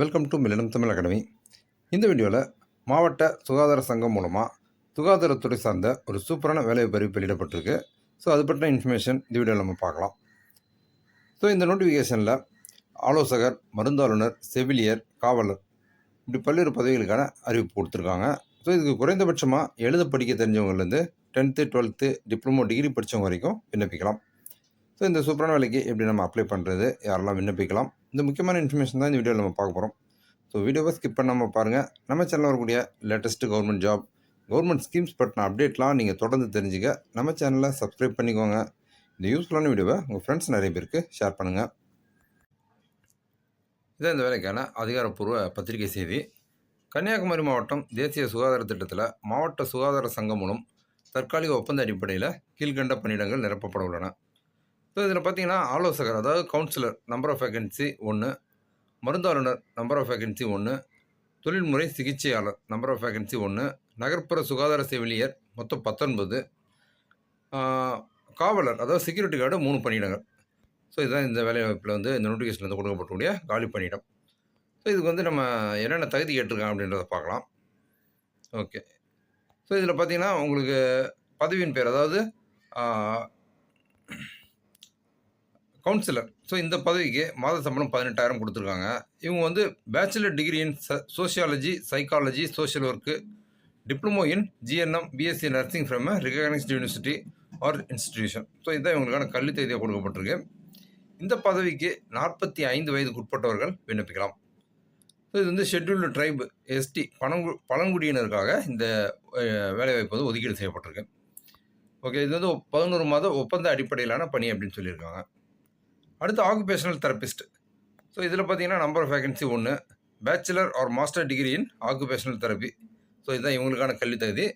Welcome to millennium Tamil academy இந்த வீடியோவில் மாவட்ட சுகாதார சங்கம் மூலமாக சுகாதாரத்துறை சார்ந்த ஒரு சூப்பரான வேலைவாய்ப்பு அறிவிப்பு வெளியிடப்பட்டிருக்கு. ஸோ அது பற்றின இன்ஃபர்மேஷன் இந்த வீடியோவில் நம்ம பார்க்கலாம். ஸோ இந்த நோட்டிஃபிகேஷனில் ஆலோசகர் மருந்தாளுநர் செவிலியர் காவலர் இப்படி பல்வேறு பதவிகளுக்கான அறிவிப்பு கொடுத்துருக்காங்க. ஸோ இதுக்கு குறைந்தபட்சமாக எழுத படிக்க தெரிஞ்சவங்கலேருந்து டென்த்து டுவெல்த்து டிப்ளமோ டிகிரி படித்தவங்க வரைக்கும் விண்ணப்பிக்கலாம். ஸோ இந்த சூப்பரான வேலைக்கு எப்படி நம்ம அப்ளை பண்ணுறது யாரெல்லாம் விண்ணப்பிக்கலாம் இந்த முக்கியமான இன்ஃபர்மேஷன் தான் இந்த வீடியோவில் நம்ம பார்க்க போகிறோம் ஸோ வீடியோவை ஸ்கிப் பண்ணாமல் பாருங்கள் நம்ம சேனலில் வரக்கூடிய latest government job government schemes பற்றின அப்டேட்லாம் நீங்கள் தொடர்ந்து தெரிஞ்சுக்க நம்ம சேனலை சப்ஸ்கிரைப் பண்ணிக்கோங்க. இந்த யூஸ்ஃபுல்லான வீடியோவை உங்கள் ஃப்ரெண்ட்ஸ் நிறைய பேருக்கு ஷேர் பண்ணுங்கள் இதான் இந்த வேலைக்கான அதிகாரப்பூர்வ பத்திரிகை செய்தி. கன்னியாகுமரி மாவட்டம் தேசிய சுகாதார திட்டத்தில் மாவட்ட சுகாதார சங்கம் மூலம் தற்காலிக ஒப்பந்த அடிப்படையில் கீழ்கண்ட பணியிடங்கள் நிரப்பப்பட உள்ளன. ஸோ இதில் பார்த்தீங்கன்னா ஆலோசகர் அதாவது கவுன்சிலர் நம்பர் ஆஃப் வேகன்சி ஒன்று மருந்தாளுநர் நம்பர் ஆஃப் வேகன்சி ஒன்று தொழில்முறை சிகிச்சையாளர் நம்பர் ஆஃப் வேகன்சி ஒன்று நகர்ப்புற சுகாதார செவிலியர் மொத்தம் பத்தொன்பது. காவலர் அதாவது செக்யூரிட்டி கார்டு மூணு பணியிடங்கள். ஸோ இதுதான் இந்த வேலைவாய்ப்பில் வந்து இந்த நோட்டிஃபிகேஷன் வந்து கொடுக்கப்படக்கூடிய காலி பணியிடம். ஸோ இதுக்கு வந்து நம்ம என்னென்ன தகுதி கேட்டிருக்காங்க அப்படின்றத பார்க்கலாம். ஓகே ஸோ இதில் பார்த்தீங்கன்னா உங்களுக்கு பதவியின் பேர் அதாவது கவுன்சிலர் ஸோ இந்த பதவிக்கு மாத சம்பளம் பதினெட்டாயிரம் கொடுத்துருக்காங்க. இவங்க வந்து bachelor degree in sociology psychology social work diploma in GNM BSc nursing from recognised university or institution so இதுதான் இவங்களுக்கான கல்வி தேதியாக கொடுக்கப்பட்டிருக்கு. இந்த பதவிக்கு நாற்பத்தி ஐந்து வயதுக்கு உட்பட்டவர்கள் விண்ணப்பிக்கலாம். ஸோ இது வந்து ஷெட்யூல்டு ட்ரைப் எஸ்டி பழங்கு பழங்குடியினருக்காக இந்த வேலைவாய்ப்பு வந்து ஒதுக்கீடு செய்யப்பட்டிருக்கு. ஓகே இது வந்து பதினோரு மாத ஒப்பந்த அடிப்படையிலான பணி அப்படின்னு சொல்லியிருக்காங்க. அடுத்து ஆக்குபேஷனல் தெரப்பிஸ்ட் ஸோ இதில் பார்த்தீங்கன்னா நம்பர் ஆஃப் வேகன்சி ஒன்று bachelor or master degree in occupational therapy so இதுதான் இவங்களுக்கான கல்வி தகுதி.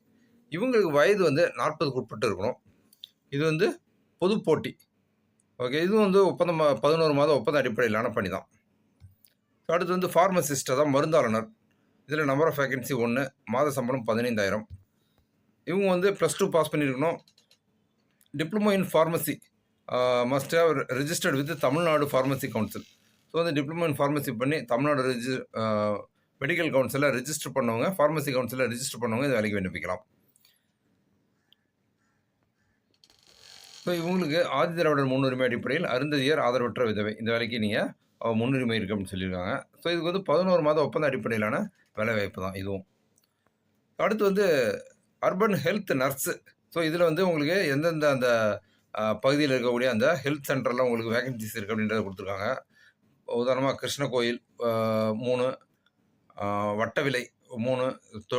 இவங்களுக்கு வயது வந்து நாற்பதுக்கு உட்பட்டு இருக்கணும். இது வந்து பொது போட்டி. ஓகே இதுவும் வந்து ஒப்பந்தம் பதினோரு மாதம் ஒப்பந்த அடிப்படையிலான பணி தான் ஸோ அடுத்து வந்து ஃபார்மசிஸ்ட் தான் மருந்தாளுநர். இதில் நம்பர் ஆஃப் வேகன்சி ஒன்று மாத சம்பளம் பதினைந்தாயிரம். இவங்க வந்து ப்ளஸ் டூ பாஸ் பண்ணியிருக்கணும் diploma in pharmacy must have registered with Tamil Nadu pharmacy council so வந்து டிப்ளமோ இன் ஃபார்மசி பண்ணி தமிழ்நாடு ரிஜி மெடிக்கல் கவுன்சிலில் ரிஜிஸ்டர் பண்ணவங்க ஃபார்மசி கவுன்சிலில் ரிஜிஸ்டர் பண்ணவங்க இந்த வேலைக்கு விண்ணப்பிக்கலாம். ஸோ இவங்களுக்கு ஆதி திராவிடர் முன்னுரிமை அடிப்படையில் அருந்ததியர் ஆதரவற்ற விதவை. இந்த வேலைக்கு நீங்கள் முன்னுரிமை இருக்கு அப்படின்னு சொல்லியிருக்காங்க. ஸோ இதுக்கு வந்து பதினோரு மாதம் ஒப்பந்த அடிப்படையிலான வேலை வாய்ப்பு தான் இதுவும். அடுத்து வந்து அர்பன் ஹெல்த் நர்ஸு ஸோ இதில் வந்து உங்களுக்கு எந்தெந்த அந்த பகுதியில் இருக்கக்கூடிய அந்த ஹெல்த் சென்டரில் உங்களுக்கு வேகன்சிஸ் இருக்குது அப்படின்றத கொடுத்துருக்காங்க. உதாரணமாக கிருஷ்ண கோயில் மூணு வட்டவிலை மூணு தொ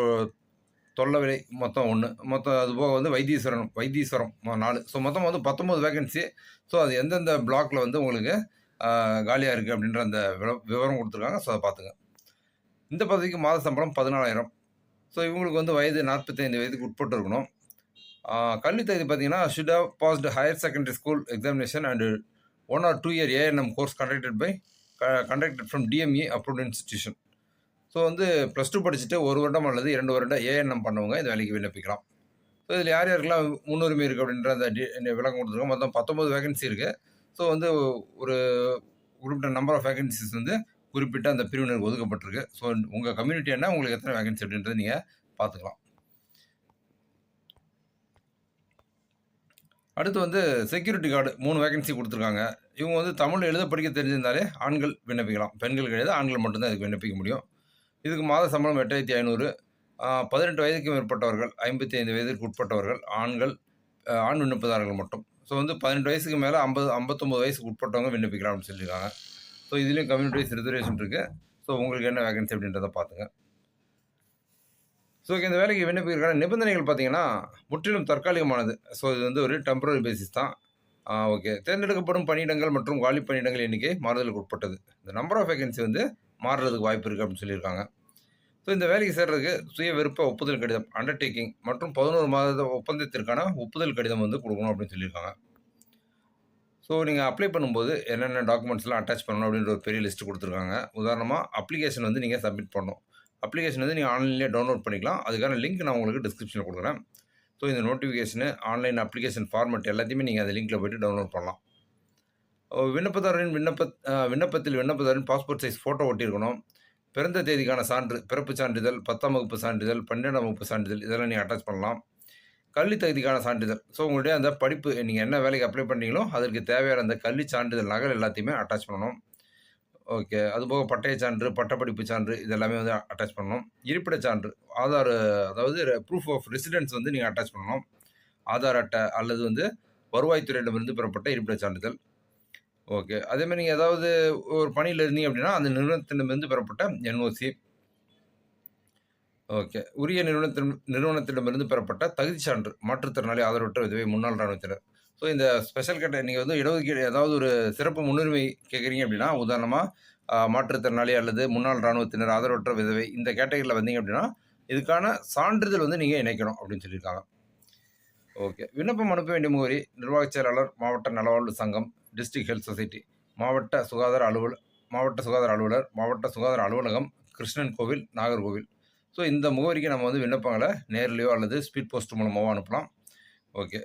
தொல்லவிலை மொத்தம் ஒன்று மொத்தம் அது போக வந்து வைத்தீஸ்வரன் வைத்தீஸ்வரம் நாலு. ஸோ மொத்தம் வந்து பத்தொம்போது வேகன்சி ஸோ அது எந்தெந்த பிளாக்கில் வந்து உங்களுக்கு காலியாக இருக்குது அப்படின்ற அந்த விவரம் கொடுத்துருக்காங்க. ஸோ அதை பார்த்துங்க. இந்த பதவிக்கு மாத சம்பளம் பதினாலாயிரம். ஸோ இவங்களுக்கு வந்து வயது நாற்பத்தைந்து வயதுக்கு உட்பட்டு இருக்கணும். கல்வி தகுதி பார்த்தீங்கன்னா should have passed higher secondary school examination and one or two year ANM course conducted by conducted from DME approved institution so வந்து ப்ளஸ் டூ படிச்சுட்டு ஒரு வருடம் அல்லது இரண்டு வருடம் ஏஎன்எம் பண்ணவங்க இந்த வேலைக்கு விண்ணப்பிக்கலாம். ஸோ இதில் யார் யாருக்கெல்லாம் முன்னுரிமை இருக்குது அப்படின்ற அந்த டி விளக்கம் கொடுத்துருக்கோம். மொத்தம் பத்தொம்பது வேகன்சி இருக்குது ஸோ வந்து ஒரு குறிப்பிட்ட நம்பர் ஆஃப் வேகன்சிஸ் வந்து குறிப்பிட்ட அந்த பிரிவினருக்கு ஒதுக்கப்பட்டிருக்கு. ஸோ உங்கள் கம்யூனிட்டி என்ன உங்களுக்கு எத்தனை வேகன்சி அப்படின்றத நீங்கள் பார்த்துக்கலாம். அடுத்து வந்து செக்யூரிட்டி கார்டு மூணு வேகன்சி கொடுத்துருக்காங்க. இவங்க வந்து தமிழ் எழுத படிக்க தெரிஞ்சிருந்தாலே ஆண்கள் விண்ணப்பிக்கலாம். பெண்கள் கிடையாது ஆண்கள் மட்டும்தான் இதுக்கு விண்ணப்பிக்க முடியும். இதுக்கு மாத சம்பளம் எட்டாயிரத்தி ஐநூறு. பதினெட்டு வயதுக்கு மேற்பட்டவர்கள் ஐம்பத்தி ஐந்து வயதுக்கு உட்பட்டவர்கள் ஆண்கள் ஆண் விண்ணப்பதாரர்கள் மட்டும். ஸோ வந்து பதினெட்டு வயசுக்கு மேலே ஐம்பது ஐம்பத்தொம்பது வயசுக்கு உட்பட்டவங்க விண்ணப்பிக்கலாம்னு சொல்லியிருக்காங்க. ஸோ இதுலேயும் கம்யூனிட்டி ரிசர்வேஷன் இருக்குது ஸோ உங்களுக்கு என்ன வேகன்சி அப்படின்றத பார்த்துங்க. ஸோ இந்த வேலைக்கு விண்ணப்பிக்கிறக்கான நிபந்தனைகள் பார்த்தீங்கன்னா முற்றிலும் தற்காலிகமானது. ஸோ இது வந்து ஒரு டெம்பரரி பேசிஸ் தான். ஓகே தேர்ந்தெடுக்கப்படும் பணியிடங்கள் மற்றும் காலி பணியிடங்கள் எண்ணிக்கை மாறுதலுக்கு உட்பட்டது. இந்த நம்பர் ஆஃப் வேகன்சி வந்து மாறுறதுக்கு வாய்ப்பு இருக்குது அப்படின்னு சொல்லியிருக்காங்க. ஸோ இந்த வேலைக்கு சேர்றதுக்கு சுய விருப்ப ஒப்புதல் கடிதம் அண்டர்டேக்கிங் மற்றும் பதினோரு மாத ஒப்பந்தத்திற்கான ஒப்புதல் கடிதம் வந்து கொடுக்கணும் அப்படின்னு சொல்லியிருக்காங்க. ஸோ நீங்கள் அப்ளை பண்ணும்போது என்னென்ன டாக்குமெண்ட்ஸ்லாம் அட்டாச் பண்ணணும் அப்படின்ற ஒரு பெரிய லிஸ்ட்டு கொடுத்துருக்காங்க. உதாரணமாக அப்ளிகேஷன் வந்து நீங்கள் சப்மிட் பண்ணணும். அப்ளிகேஷன் வந்து நீங்கள் ஆன்லைன்லேயே டவுன்லோட் பண்ணிக்கலாம். அதுக்கான லிங்க் நான் உங்களுக்கு டிஸ்கிரிப்ஷனில் கொடுக்குறேன். ஸோ இந்த நோட்டிஃபிகேஷனு ஆன்லைன் அப்ளிகேஷன் ஃபார்மெட் எல்லாத்தையுமே நீங்கள் அந்த லிங்க்கில் போய்ட்டு டவுன்லோட் பண்ணலாம். விண்ணப்பதாரரின் விண்ணப்ப விண்ணப்பத்தில் விண்ணப்பதாரின் பாஸ்போர்ட் சைஸ் ஃபோட்டோ ஒட்டியிருக்கணும். பிறந்த தேதிக்கான சான்று பிறப்பு சான்றிதழ் பத்தாம் வகுப்பு சான்றிதழ் பன்னெண்டாம் வகுப்பு சான்றிதழ் இதெல்லாம் நீங்கள் அட்டாச் பண்ணலாம். கல்வி தகுதிக்கான சான்றிதழ். ஸோ உங்களுடைய அந்த படிப்பு நீங்கள் என்ன வேலைக்கு அப்ளை பண்ணீங்களோ அதற்கு தேவையான அந்த கல்வி சான்றிதழ் நகல் எல்லாத்தையுமே அட்டாச் பண்ணணும். ஓகே. அதுபோக பட்டய சான்று பட்டப்படிப்பு சான்று இதெல்லாமே வந்து அட்டாச் பண்ணணும். இருப்பிட சான்று ஆதார் அதாவது ப்ரூஃப் ஆஃப் ரெசிடென்ஸ் வந்து நீங்கள் அட்டாச் பண்ணணும். ஆதார் அட்டை அல்லது வந்து வருவாய்த்துறையிடமிருந்து பெறப்பட்ட இருப்பிட சான்றிதழ். ஓகே. அதேமாதிரி நீங்கள் ஏதாவது ஒரு பணியில் இருந்தீங்க அப்படின்னா அந்த நிறுவனத்திடமிருந்து பெறப்பட்ட என்ஓசி ஓகே. உரிய நிறுவனத்திடம் நிறுவனத்திடமிருந்து பெறப்பட்ட தகுதி சான்று மாற்றுத்திறனாளி ஆதரவற்ற விதவை முன்னாள் இராணுவத்தினர். ஸோ இந்த ஸ்பெஷல் கேட்ட நீங்கள் வந்து இடஒதுக்கீடு ஏதாவது ஒரு சிறப்பு முன்னுரிமை கேட்குறீங்க அப்படின்னா உதாரணமாக மாற்றுத்திறனாளி அல்லது முன்னாள் இராணுவத்தினர் ஆதரவற்ற விதவை இந்த கேட்டகரியில் வந்தீங்க அப்படின்னா இதுக்கான சான்றிதழ் வந்து நீங்கள் இணைக்கணும் அப்படின்னு சொல்லியிருக்காங்க. ஓகே விண்ணப்பம் அனுப்ப வேண்டிய முகவரி நிர்வாகச் செயலாளர் மாவட்ட நலவாழ்வு சங்கம் டிஸ்ட்ரிக்ட் ஹெல்த் சொசைட்டி மாவட்ட சுகாதார அலுவலர் மாவட்ட சுகாதார அலுவலர் மாவட்ட சுகாதார அலுவலகம் கிருஷ்ணன் கோவில் நாகர்கோவில் ஸோ இந்த முகவரிக்கு நம்ம வந்து விண்ணப்பங்களை நேர்லேயோ அல்லது ஸ்பீட் போஸ்ட் மூலமாகவோ அனுப்பலாம். ஓகே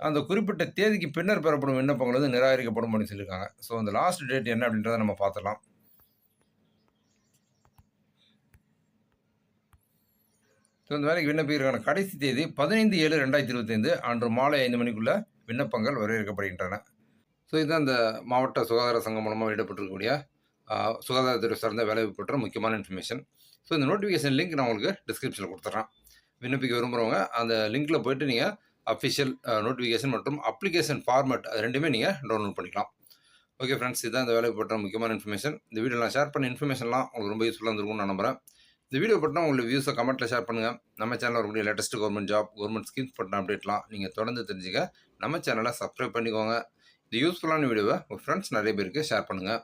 அந்த குறிப்பிட்ட தேதிக்கு பின்னர் பெறப்படும் விண்ணப்பங்கள் வந்து நிராகரிக்கப்படும் அப்படின்னு சொல்லியிருக்காங்க. ஸோ அந்த லாஸ்ட் டேட் என்ன அப்படின்றத நம்ம பார்த்துடலாம். ஸோ இந்த வேலைக்கு விண்ணப்பிக்கிறதுக்கான கடைசி தேதி பதினைந்து ஏழு ரெண்டாயிரத்தி இருபத்தைந்து அன்று மாலை ஐந்து மணிக்குள்ளே விண்ணப்பங்கள் வரவேற்கப்படுகின்றன ஸோ இதுதான் இந்த மாவட்ட சுகாதார சங்கம் மூலமாக வெளியிடப்பட்டிருக்கக்கூடிய சுகாதாரத்துறை சார்ந்த வேலை பெற்ற முக்கியமான இன்ஃபர்மேஷன் ஸோ இந்த நோட்டிஃபிகேஷன் லிங்க் நான் உங்களுக்கு டிஸ்கிரிப்ஷனில் கொடுத்துட்றேன். விண்ணப்பிக்க விரும்புகிறவங்க அந்த லிங்க்கில் போயிட்டு நீங்கள் அஃபிஷியல் நோட்டிஃபிகேஷன் uh, மற்றும் அப்ளிகேஷன் ஃபார்மேட் அது ரெண்டுமே நீங்கள் டவுன்லோட் பண்ணிக்கலாம். ஓகே ஃப்ரெண்ட்ஸ் இதுதான் இந்த வேலை பற்றின முக்கியமான இன்ஃபர்மேஷன் இந்த வீடியோ நான் ஷேர் பண்ண இன்ஃபர்மேஷன்லாம் உங்களுக்கு ரொம்ப யூஸ்ஃபுல்லாக இருந்திருக்கும்னு நான் நம்புகிறேன் இந்த வீடியோ பற்றினா உங்களுக்கு வியூஸை கமெண்ட்டில் ஷேர் பண்ணுங்கள் நம்ம சேனலில் வரக்கூடிய latest government job government schemes பற்றின அப்டேட்லாம் நீங்கள் தொடர்ந்து தெரிஞ்சுக்க. நம்ம சேனலை சப்ஸ்கிரைப் பண்ணிக்கோங்க. இது யூஸ்ஃபுல்லான வீடியோவை உங்கள் ஃப்ரெண்ட்ஸ் நிறைய பேருக்கு ஷேர் பண்ணுங்கள்